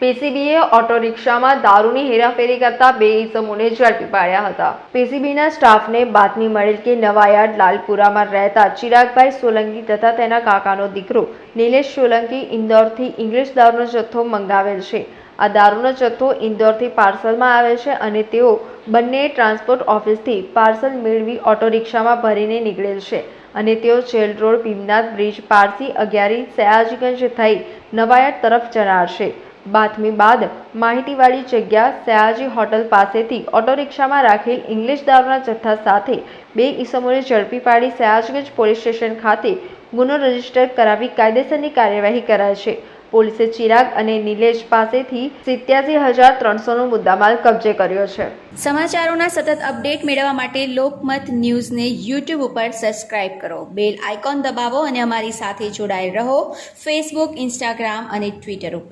પીસીબીએ auto રિક્ષામાં દારૂની હેરાફેરી કરતા બે ઇસમોને ઝડપી પાડ્યા હતા. પીસીબીના સ્ટાફને બાતમી મળેલ કે નવાયાર્ડ લાલપુરામાં રહેતા ચિરાગભાઈ સોલંકી તથા તેના કાકાનો દીકરો નિલેશ સોલંકી ઇન્દોરથી ઇંગ્લિશ દારૂનો જથ્થો મંગાવેલ છે. આ દારૂનો જથ્થો ઇન્દોરથી પાર્સલમાં આવે છે અને તેઓ બંને ટ્રાન્સપોર્ટ ઓફિસથી પાર્સલ મેળવી ઓટો રિક્ષામાં ભરીને નીકળેલ છે. અને તેઓ jail road, Bhimnath bridge Parsi Agiyari Sayajiganj થઈ નવાયાર્ડ તરફ ચડાશે બાતમી બાદ માહિતીવાળી જગ્યા સયાજી હોટલ પાસેથી ઓટો રિક્ષામાં રાખેલ ઇંગ્લિશ દારૂના જથ્થા સાથે બે ઈસમોને ઝડપી પાડી સયાજગંજ પોલીસ સ્ટેશન ખાતે ગુનો રજિસ્ટર કરાવી કાયદેસરની કાર્યવાહી કરાઈ છે. પોલીસે ચિરાગ અને નિલેશ પાસેથી સિત્યાસી હજાર ત્રણસોનો મુદ્દામાલ કબજે કર્યો છે. સમાચારોના સતત અપડેટ મેળવવા માટે લોકમત ન્યૂઝને યુટ્યુબ ઉપર સબસ્ક્રાઇબ કરો. બેલ આઇકોન દબાવો અને અમારી સાથે જોડાયેલ રહો ફેસબુક, ઇન્સ્ટાગ્રામ અને ટ્વિટર ઉપર.